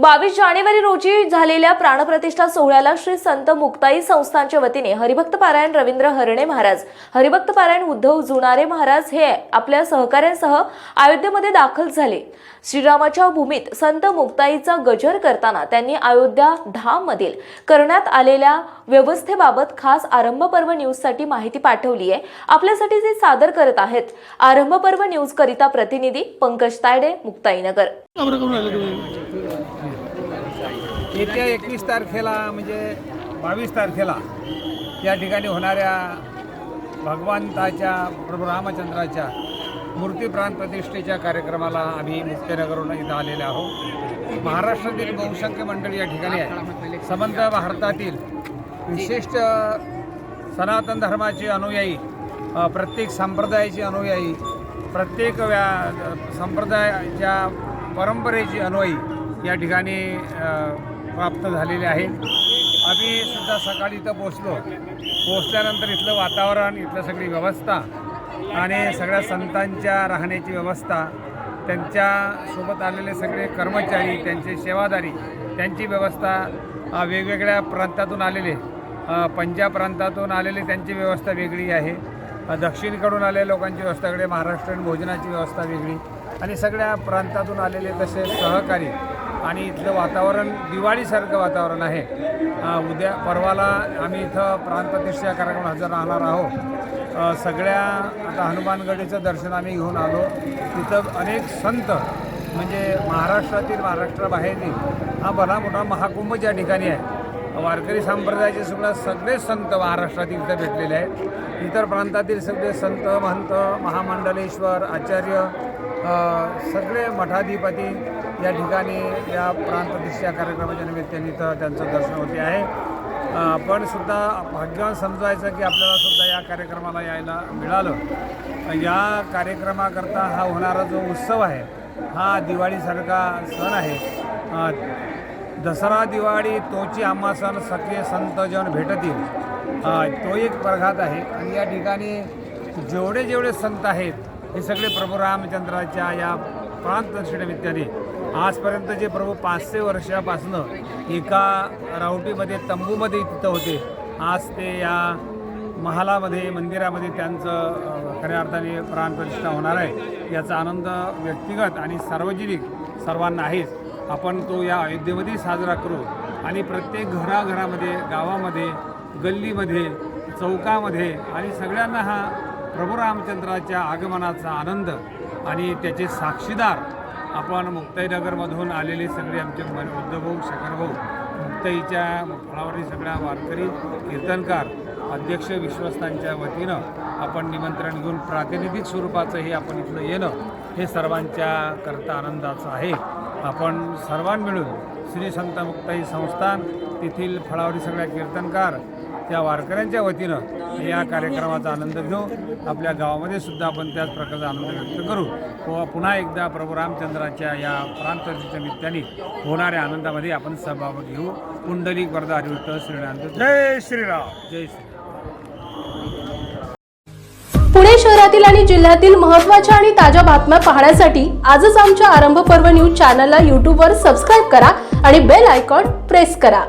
बावीस जानेवारी रोजी झालेल्या प्राणप्रतिष्ठा सोहळ्याला श्री संत मुक्ताई संस्थानच्या वतीने हरिभक्त पारायण रवींद्र हरणे महाराज हरिभक्त पारायण उद्धव जुनारे महाराज हे आपल्या सहकाऱ्यांसह अयोध्येमध्ये दाखल झाले. श्रीरामाच्या भूमीत संत मुक्ताईचा गजर करताना त्यांनी अयोध्या धाम मधील करण्यात आलेल्या व्यवस्थेबाबत खास आरंभ पर्व न्यूजसाठी माहिती पाठवली आहे. आपल्यासाठी ते सादर करत आहेत. आरंभ पर्व न्यूज करिता प्रतिनिधी पंकज तायडे मुक्ताईनगर. येत्या एकवीस तारखेला म्हणजे बावीस तारखेला या ठिकाणी होणाऱ्या भगवंताच्या प्रभू रामचंद्राच्या मूर्ती प्राण प्रतिष्ठेच्या कार्यक्रमाला आम्ही मुक्तनगरहून इथं आलेले आहोत. महाराष्ट्रातील बहुसंख्य मंडळी या ठिकाणी आहे. समंत भारतातील विशिष्ट सनातन धर्माचे अनुयायी प्रत्येक संप्रदायाचे अनुयायी प्रत्येक व्या संप्रदायाच्या परंपरेचे अनुयायी या ठिकाणी प्राप्त झालेले आहेत आम्ही सुद्धा सकाळी इथं पोचलो पोचल्यानंतर इथलं वातावरण इथलं सगळी व्यवस्था आणि सगळ्या संतांच्या राहण्याची व्यवस्था त्यांच्यासोबत आलेले सगळे कर्मचारी त्यांचे सेवादारी त्यांची व्यवस्था वेगवेगळ्या प्रांतातून आलेले पंजाब प्रांतातून आलेले त्यांची व्यवस्था वेगळी आहे. दक्षिणकडून आलेल्या लोकांची व्यवस्था वेगळी महाराष्ट्रीयन भोजनाची व्यवस्था वेगळी आणि सगळ्या प्रांतातून आलेले तसे सहकारी आणि इथलं वातावरण दिवाळीसारखं वातावरण आहे. उद्या परवाला आम्ही इथं प्राणप्रतिष्ठा कार्यक्रम हजर राहणार आहोत. सगळ्या आता हनुमानगडीचं दर्शन आम्ही घेऊन आलो. तिथं अनेक संत म्हणजे महाराष्ट्रातील महाराष्ट्राबाहेरील हा भला मोठा महाकुंभ ज्या ठिकाणी आहे वारकरी संप्रदायाचे सुद्धा सगळे संत महाराष्ट्रातील इथं भेटलेले आहेत. इतर प्रांतातील सगळे संत महंत महामंडलेश्वर आचार्य सगळे मठाधिपती या ठिकाणी या प्रांतदिशा कार्यक्रमाच्या निमित्ताने इथं त्यांचं दर्शन होते आहे. आपण सुद्धा भाग्यवान समजायचं की आपल्याला सुद्धा या कार्यक्रमाला यायला मिळालं. या कार्यक्रमाकरता हा होणारा जो उत्सव आहे हा दिवाळीसारखा सण आहे. दसरा दिवाळी तोची आम्हा सण सखे संत जन भेटतील. तो एक प्रघात आहे. आणि या ठिकाणी जेवढे जेवढे संत आहेत हे सगळे प्रभू रामचंद्राच्या या प्राणप्रतिष्ठेनिमित्ताने आजपर्यंत जे प्रभू पाचशे वर्षापासनं एका रावटीमध्ये तंबूमध्ये तिथं होते आज ते या महालामध्ये मंदिरामध्ये त्यांचं खऱ्या अर्थाने प्राणप्रतिष्ठा होणार आहे याचा आनंद व्यक्तिगत आणि सार्वजनिक सर्वांना आहेच आपण तो या अयोध्येमध्ये साजरा करू आणि प्रत्येक घराघरामध्ये गावामध्ये गल्लीमध्ये चौकामध्ये आणि सगळ्यांना हा प्रभू रामचंद्राच्या आगमनाचा आनंद आणि त्याचे साक्षीदार आपण मुक्ताईनगरमधून आलेले सगळे आमचे मन उद्धवभाऊ शेखरभाऊ मुक्ताईच्या फळावरील सगळ्या वारकरी कीर्तनकार अध्यक्ष विश्वस्तांच्या वतीनं आपण निमंत्रण घेऊन प्रातिनिधिक स्वरूपाचं हे आपण इथलं येणं हे सर्वांच्या करता आनंदाचं आहे. आपण सर्वां मिळून श्री संत मुक्ताई संस्थान तेथील फळावरी सगळ्या कीर्तनकार त्या वारकऱ्यांच्या वतीनं या कार्यक्रमाचा आनंद घेऊ. आपल्या गावामध्ये सुद्धा आपण त्याच प्रकारचा आनंद व्यक्त करू. व पुन्हा एकदा प्रभू रामचंद्राच्या या प्रांतच्या निमित्ताने होणाऱ्या आनंदामध्ये आपण सहभाग घेऊ. पुंडलिक वरदा हरिविठ्ठल श्रीराम जय श्रीराम. जय श्री पुणे शहरातील आणि जिल्ह्यातील महत्त्वाच्या आणि ताज्या बातम्या पाहण्यासाठी आजच आमच्या आरंभ पर्व न्यूज चॅनलला यूट्यूबवर सबस्क्राईब करा आणि बेल आयकॉन प्रेस करा.